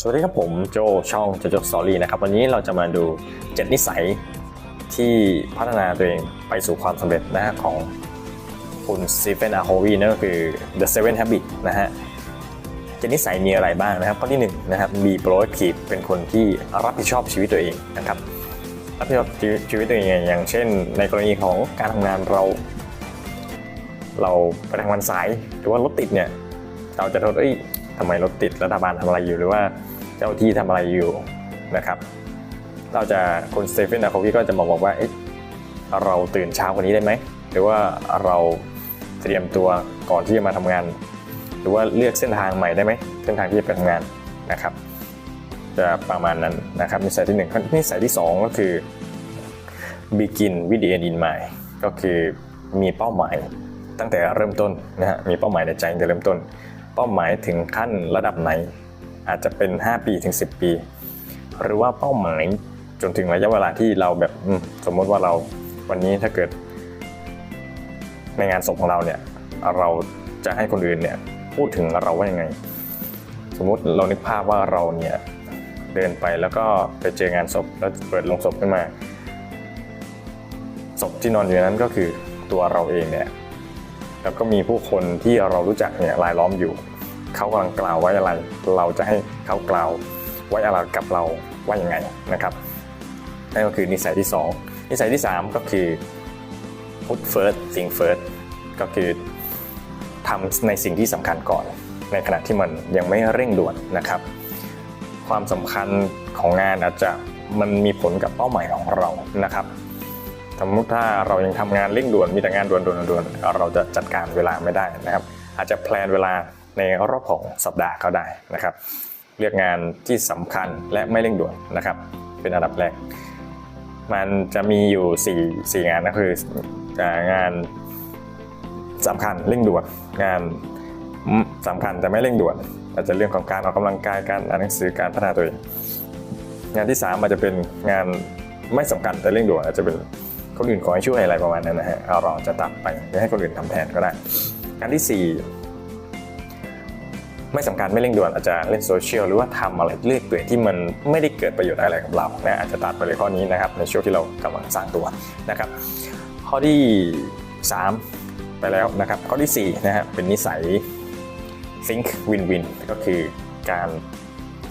สวัสดีครับผมโจช่องโจโจสอรี่นะครับวันนี้เราจะมาดู 7 นิสัยที่พัฒนาตัวเองไปสู่ความสำเร็จนะฮะของคุณสตีเฟนอาโฮวีนั่นก็คือ The Seven Habits นะฮะเจ็ดนิสัยมีอะไรบ้างนะครับข้อที่1นะครับ be proactive เป็นคนที่รับผิดชอบชีวิตตัวเองนะครับรับผิดชอบชีวิตตัวเองอย่างเช่น ในกรณีของการทำงานเรา เราไปทำงานสายหรือว่ารถติดเนี่ยเราจะโทษเอ้ย ทำไมรถติดรัฐบาลทำอะไรอยู่หรือว่าเจ้าที่ทำอะไรอยู่นะครับเราจะคุณสเตฟานดาโควีก็จะมาบอกว่าเอ๊ะเราตื่นเช้ากว่านี้ได้ไหมหรือว่าเราเตรียมตัวก่อนที่จะมาทำงาน หรือว่าเลือกเส้นทางใหม่ได้ไหมเส้นทางที่จะไปทำงานนะครับ จะประมาณนั้นนะครับนิสัยที่หนึ่งนิสัยที่สองก็คือ begin with the end in mind ก็คือมีเป้าหมายตั้งแต่เริ่มต้นนะฮะมีเป้าหมายในใจตั้งแต่เริ่มต้น เป้าหมายถึงขั้นระดับไหน อาจจะเป็น 5 ปีถึง 10 ปี หรือว่าเป้าหมายจนถึงระยะเวลาที่เราแบบสมมติว่าเราวันนี้ถ้าเกิด ในงานศพของเราเนี่ยเราจะให้คนอื่นเนี่ยพูดถึงเราว่ายังไง สมมุติเรานึกภาพว่าเราเนี่ยเดินไปแล้วก็ไปเจองานศพแล้วเปิดลงศพขึ้นมาศพที่นอนอยู่นั้นก็คือตัวเราเองเนี่ยแล้วก็มีผู้คนที่เรารู้จักเนี่ยรายล้อมอยู่ เขากำลังกล่าวไว้อะไร เราจะให้เขากล่าวไว้อะไรกับเราว่ายังไงนะครับนั่นก็คือนิสัยที่ 2 นิสัยที่ 3 ก็คือ put first think first ก็คือทำในสิ่งที่สำคัญก่อน ในขณะที่มันยังไม่เร่งด่วนนะครับ ความสำคัญของงานอาจจะมันมีผลกับเป้าหมายของเรานะครับสมมติถ้าเรายังทำงานเร่งด่วนมีแต่งานด่วนด่วนด่วนเราจะจัดการเวลาไม่ได้นะครับ อาจจะแพลนเวลา ในรอบของสัปดาห์ก็ได้นะครับ เลือกงานที่สำคัญและไม่เร่งด่วนนะครับ เป็นอันดับแรก มันจะมีอยู่4 4งานก็คืองานสำคัญเร่งด่วน งานสำคัญแต่ไม่เร่งด่วนอาจจะเรื่องของการออกกำลังกายการอ่านหนังสือการพัฒนาตัวเองงานที่3อาจจะเป็นงานไม่สำคัญแต่เร่งด่วนอาจจะเป็นคนอื่นขอให้ช่วยอะไรประมาณนั้นนะฮะเราจะตัดไปให้คนอื่นทำแทนก็ได้งานที่4 ไม่สำคัญไม่เร่งด่วนอาจจะเล่นโซเชียลหรือว่าทำอะไรเรื่อยเปื่อยที่มันไม่ได้เกิดประโยชน์อะไรกับเรานะอาจจะตัดไปเลยข้อนี้นะครับในช่วงที่เรากำลังสร้างตัวนะครับ ข้อที่ 3 ไปแล้วนะครับ ข้อที่4นะฮะเป็นนิสัย think win win ก็คือการ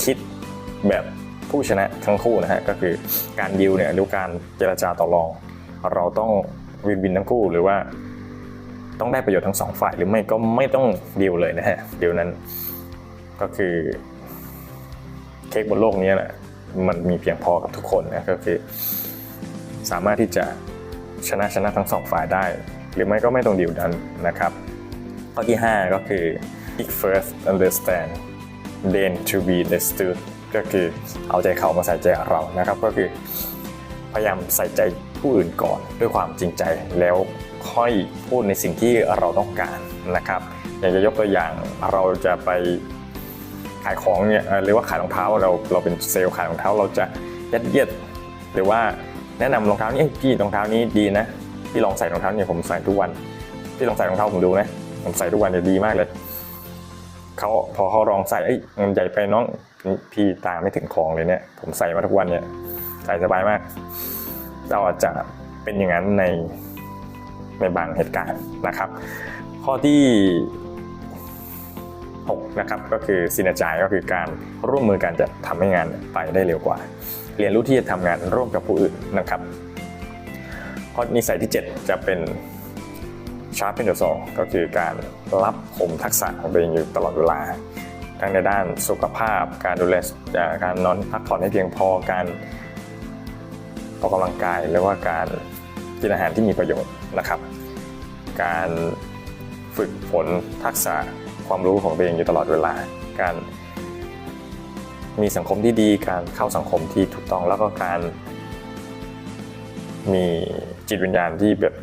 คิดแบบผู้ชนะทั้งคู่นะฮะก็คือการดิวเนี่ยหรือการเจรจาต่อรอง เราต้องวินวินทั้งคู่หรือว่าต้องได้ประโยชน์ทั้งสองฝ่ายหรือไม่ก็ไม่ต้องดิวเลยนะฮะดิวนั้น ก็คือเค้กบนโลกนี้แหละมันมีเพียงพอกับทุกคนนะก็คือสามารถที่จะชนะชนะทั้งสองฝ่ายได้ หรือไม่ก็ไม่ต้องดิวนั้นนะครับ ข้อที่ 5 ก็คือ seek first understand then to be understood ก็คือเอาใจเขามาใส่ใจเรานะครับ ก็คือพยายามใส่ใจผู้อื่นก่อนด้วยความจริงใจแล้วค่อยพูดในสิ่งที่เราต้องการนะครับ อยากจะยกตัวอย่างเราจะไป ขายของเนี่ยหรือว่าขายรองเท้าเราเราเป็นเซลล์ขายรองเท้าเราจะยัดเยียด หรือว่าแนะนำรองเท้านี้เอ้ยพี่รองเท้านี้ดีนะพี่ลองใส่รองเท้าเนี่ยผมใส่ทุกวันพี่ลองใส่รองเท้าผมดูนะผมใส่ทุกวันเนี่ยดีมากเลยเขาพอเขาลองใส่เอ้ยมันใหญ่ไปน้องพี่ตาไม่ถึงของเลยเนี่ย ผมใส่มาทุกวันเนี่ยใส่สบายมาก เราอาจจะเป็นอย่างนั้นในในบางเหตุการณ์นะครับ ข้อที่ 6นะครับก็คือซินจายก็คือการร่วมมือกันจะทำให้งานไปได้เร็วกว่า เรียนรู้ที่จะทำงานร่วมกับผู้อื่นนะครับข้อนิสัยที่ 7 จะเป็นชาร์ปเป็นตัวสองก็คือการรับผมทักษะของตัวเองอยู่ตลอดเวลา ทั้งในด้านสุขภาพ การดูแลการนอนพักผ่อนให้เพียงพอการออกกำลังกายหรือว่าการกินอาหารที่มีประโยชน์นะครับ การฝึกฝนทักษะ ความรู้ของตัวเองอยู่ตลอดเวลา การมีสังคมที่ดี การเข้าสังคมที่ถูกต้องแล้วก็การ มีจิตวิญญาณที่แบบ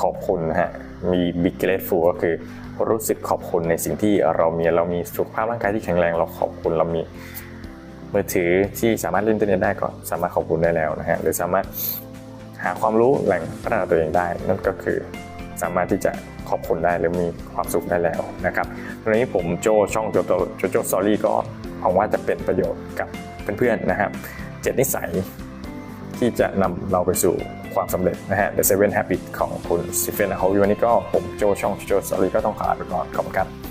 ขอบคุณนะฮะ มี big grateful ก็คือรู้สึกขอบคุณในสิ่งที่เรามีเรามีสุขภาพร่างกายที่แข็งแรงเราขอบคุณเรามีมือถือที่สามารถเล่นอินเทอร์เน็ตได้ก็สามารถขอบคุณได้แล้วนะฮะหรือสามารถหาความรู้แหล่งพัฒนาตัวเองได้ นั่นก็คือสามารถที่จะ ขอบคุณได้หรือมีความสุขได้แล้วนะครับวันนี้ผมโจช่องโจโจโจโจสอรี่ก็หวังว่าจะเป็นประโยชน์กับเพื่อนๆนะครับเจ็ดนิสัยที่จะนำเราไปสู่ความสำเร็จนะฮะ The Seven Habits ของคุณสตีเฟนนะฮาวิวันนี้ก็ผมโจช่องโจโจสอรี่ก็ต้องขอลาไปก่อนขอบคุณครับ